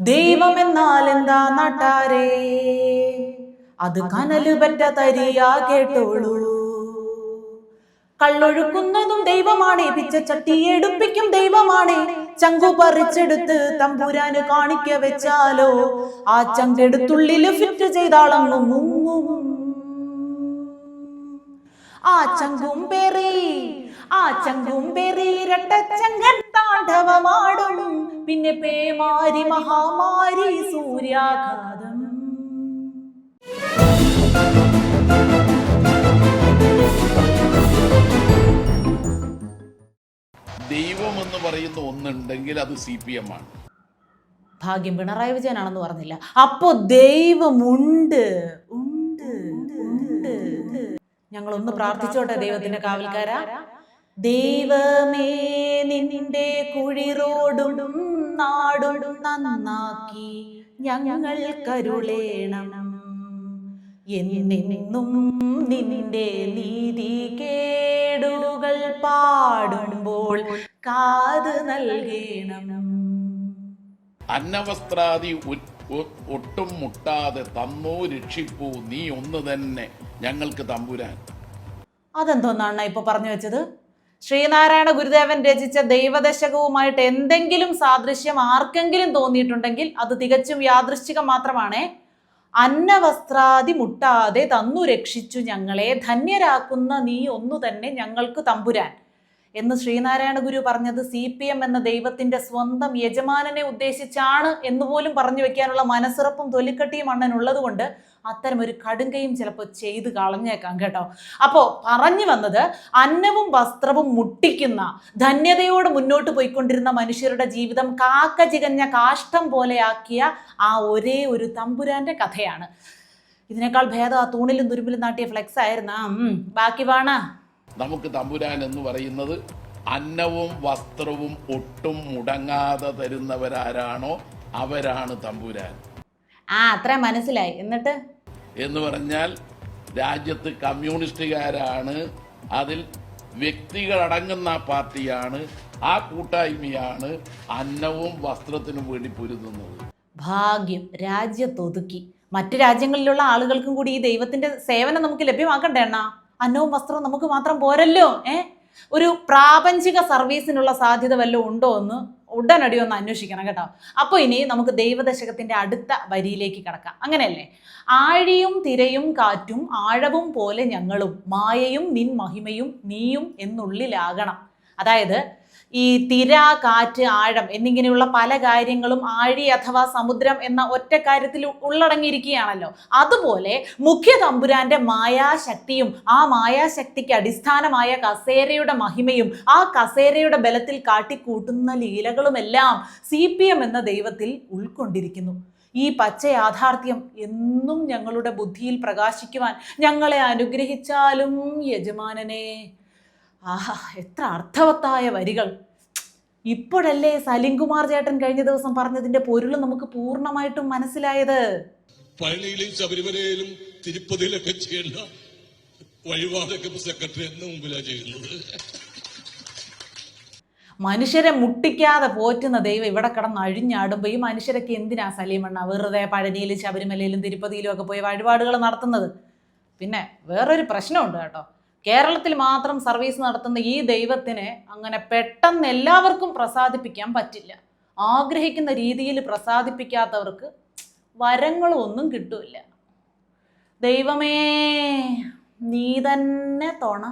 ദൈവം എന്നാൽ എന്താ നാട്ടാരേ? അത് കനൽ പറ്റ തരിയാ കേട്ടോളൂ. കള്ളൊഴുക്കുന്നതും ദൈവമാണ് പിച്ച ചട്ടി എടുപ്പിക്കും ദൈവമാണ്. ചങ്കു പറിച്ചെടുത്ത് തമ്പുരാന് കാണിക്ക വെച്ചാലോ? ആ ചങ്കെടുത്തുള്ളിൽ ഫിറ്റ് ചെയ്താളങ്ങും മുങ്ങും. ആ ചങ്കും പേറി ആ ചങ്കും പേറി രട്ടച്ചങ്കൻ താണ്ഡവമാടും. പിന്നെ പേമാരി മഹാമാരി സൂര്യാഘാതം. ദൈവം എന്ന് പറയുന്ന ഒന്നുണ്ടെങ്കിൽ അത് സി പി എം ആണ്. ഭാഗ്യം പിണറായി വിജയനാണെന്ന് പറഞ്ഞില്ല. അപ്പോ ദൈവമുണ്ട്. ഉണ്ട്. ഉണ്ട്. ഞങ്ങളൊന്ന് പ്രാർത്ഥിച്ചോട്ടെ ദൈവത്തിന്റെ കാവൽക്കാരാ. ദൈവമേ നിന്റെ കുഴിറോടും നാടും നന്നാക്കി ഞങ്ങൾ കരുളേണം. എന്നെന്നും നിന്റെ നീതി കേടുകൾ പാടുമ്പോൾ കാത് നൽകേണം. അന്നവസ്ത്രാദി ഒട്ടും മുട്ടാതെ തന്നോ രക്ഷിപ്പൂ നീ ഒന്ന് തന്നെ ഞങ്ങൾക്ക് തമ്പുരാൻ. അതെന്തോന്നാണ് ഇപ്പൊ പറഞ്ഞു വെച്ചത്? ശ്രീനാരായണ ഗുരുദേവൻ രചിച്ച ദൈവദശകവുമായിട്ട് എന്തെങ്കിലും സാദൃശ്യം ആർക്കെങ്കിലും തോന്നിയിട്ടുണ്ടെങ്കിൽ അത് തികച്ചും യാദൃശ്ചികം മാത്രമാണ്. അന്നവസ്ത്രാദി മുട്ടാതെ തന്നു രക്ഷിച്ചു ഞങ്ങളെ. ധന്യരാക്കുന്ന നീ ഒന്നു തന്നെ ഞങ്ങൾക്ക് തമ്പുരാൻ. എന്ന് ശ്രീനാരായണ ഗുരു പറഞ്ഞത് സി പി എം എന്ന ദൈവത്തിന്റെ സ്വന്തം യജമാനനെ ഉദ്ദേശിച്ചാണ് എന്ന് പോലും പറഞ്ഞു വെക്കാനുള്ള മനസ്സുറപ്പും തൊലിക്കട്ടിയും അണ്ണനുള്ളത് കൊണ്ട് അത്തരം ഒരു കടുങ്കയും ചിലപ്പോൾ ചെയ്ത് കളഞ്ഞേക്കാം കേട്ടോ. അപ്പോൾ പറഞ്ഞു വന്നത് അന്നവും വസ്ത്രവും മുട്ടിക്കുന്ന ധന്യതയോട് മുന്നോട്ട് പോയിക്കൊണ്ടിരുന്ന മനുഷ്യരുടെ ജീവിതം കാക്ക ചികഞ്ഞ കാഷ്ടം പോലെയാക്കിയ ആ ഒരേ ഒരു തമ്പുരാന്റെ കഥയാണ്. ഇതിനേക്കാൾ ഭേദം ആ തൂണിലും തുരുമ്പിലും നാട്ടിയ ഫ്ലെക്സ് ആയിരുന്ന ബാക്കി വേണ. നമുക്ക് തമ്പുരാൻ എന്ന് പറയുന്നത് അന്നവും വസ്ത്രവും ഒട്ടും മുടങ്ങാതെ തരുന്നവരാരാണോ അവരാണ് തമ്പുരാൻ. ആ അത്ര മനസ്സിലായി. എന്നിട്ട്? എന്ന് പറഞ്ഞാൽ രാജ്യത്ത് കമ്മ്യൂണിസ്റ്റുകാരാണ് അതിൽ വ്യക്തികളടങ്ങുന്ന പാർട്ടിയാണ് ആ കൂട്ടായ്മയാണ് അന്നവും വസ്ത്രത്തിനും വേണ്ടി പൊരുതുന്നത്. ഭാഗ്യം രാജ്യത്തൊതുക്കി. മറ്റു രാജ്യങ്ങളിലുള്ള ആളുകൾക്കും കൂടി ഈ ദൈവത്തിന്റെ സേവനം നമുക്ക് ലഭ്യമാക്കണ്ടേ അണ്ണാ? അന്നവും വസ്ത്രവും നമുക്ക് മാത്രം പോരല്ലോ ഏ? ഒരു പ്രാപഞ്ചിക സർവീസിനുള്ള സാധ്യത വല്ലതും ഉണ്ടോ എന്ന് ഉടനടി ഒന്ന് അന്വേഷിക്കണം കേട്ടോ. അപ്പോൾ ഇനി നമുക്ക് ദൈവദശകത്തിന്റെ അടുത്ത വരിയിലേക്ക് കിടക്കാം. അങ്ങനെയല്ലേ? ആഴിയും തിരയും കാറ്റും ആഴവും പോലെ ഞങ്ങളും മായയും നിൻ മഹിമയും നീയും എന്നുള്ളിലാകണം. അതായത് ഈ തിര കാറ്റ് ആഴം എന്നിങ്ങനെയുള്ള പല കാര്യങ്ങളും ആഴി അഥവാ സമുദ്രം എന്ന ഒറ്റ കാര്യത്തിൽ ഉള്ളടങ്ങിയിരിക്കുകയാണല്ലോ. അതുപോലെ മുഖ്യ തമ്പുരാന്റെ മായാശക്തിയും ആ മായാശക്തിക്ക് അടിസ്ഥാനമായ കസേരയുടെ മഹിമയും ആ കസേരയുടെ ബലത്തിൽ കാട്ടിക്കൂട്ടുന്ന ലീലകളുമെല്ലാം സി പി എം എന്ന ദൈവത്തിൽ ഉൾക്കൊണ്ടിരിക്കുന്നു. ഈ പച്ച യാഥാർത്ഥ്യം എന്നും ഞങ്ങളുടെ ബുദ്ധിയിൽ പ്രകാശിക്കുവാൻ ഞങ്ങളെ അനുഗ്രഹിച്ചാലും യജമാനനെ ആഹാ എത്ര അർത്ഥവത്തായ വരികൾ. ഇപ്പോഴല്ലേ സലിംകുമാർ ചേട്ടൻ കഴിഞ്ഞ ദിവസം പറഞ്ഞതിന്റെ പൊരുൾ നമുക്ക് പൂർണമായിട്ടും മനസ്സിലായത്? പഴനിയിലും ശബരിമലയിലും തിരുപ്പതിയിലൊക്കെ ചെയ്യേണ്ട വഴിപാടൊക്കെ സെക്രട്ടറി എന്ന മുമ്പിലാണ് ചെയ്യുന്നത്. മനുഷ്യരെ മുട്ടിക്കാതെ പോറ്റുന്ന ദൈവം ഇവിടെ കിടന്ന് അഴിഞ്ഞാടുമ്പോൾ ഈ മനുഷ്യരൊക്കെ എന്തിനാ സലീമണ്ണ വെറുതെ പഴനിയിലും ശബരിമലയിലും തിരുപ്പതിയിലും ഒക്കെ പോയി വഴിപാടുകൾ നടത്തുന്നത്? പിന്നെ വേറൊരു പ്രശ്നമുണ്ട് കേട്ടോ. കേരളത്തിൽ മാത്രം സർവീസ് നടത്തുന്ന ഈ ദൈവത്തിനെ അങ്ങനെ പെട്ടെന്ന് എല്ലാവർക്കും പ്രസാദിപ്പിക്കാൻ പറ്റില്ല. ആഗ്രഹിക്കുന്ന രീതിയിൽ പ്രസാദിപ്പിക്കാത്തവർക്ക് വരങ്ങളും ഒന്നും കിട്ടൂല ദൈവമേ നീ തന്നെ തോണ.